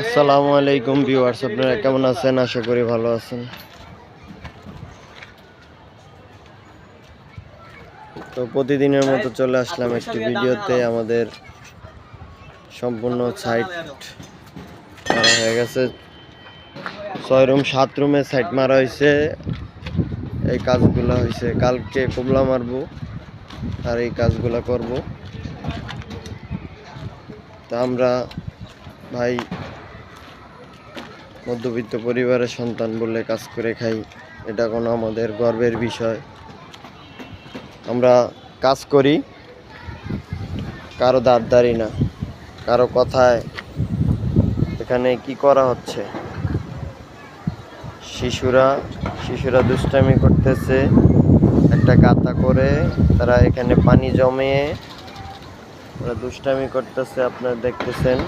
আসসালামু আলাইকুম ভিউয়ার্স, আপনারা কেমন আছেন? আশা করি ভালো আছেন। তো প্রতিদিনের মতো চলে আসলাম একটি ভিডিওতে। আমাদের সম্পূর্ণ সাইট মারা হয়ে গেছে। ছয় রুম, সাত রুমে সাইট মারা হয়েছে। এই কাজগুলো হয়েছে। কালকে কুবলা মারবো আর এই কাজগুলো করব। তা আমরা ভাই মধ্যবিত্ত পরিবারের সন্তান বলে কাজ করে খাই, এটা কোনো আমাদের গর্বের বিষয়। আমরা কাজ করি, কারও দাঁড়দারি না, কারও কথায় এখানে কি করা হচ্ছে? শিশুরা শিশুরা দুষ্টামি করতেছে, একটা গাতা করে তারা এখানে পানি জমিয়ে, ওরা দুষ্টামি করতেছে, আপনারা দেখতেছেন।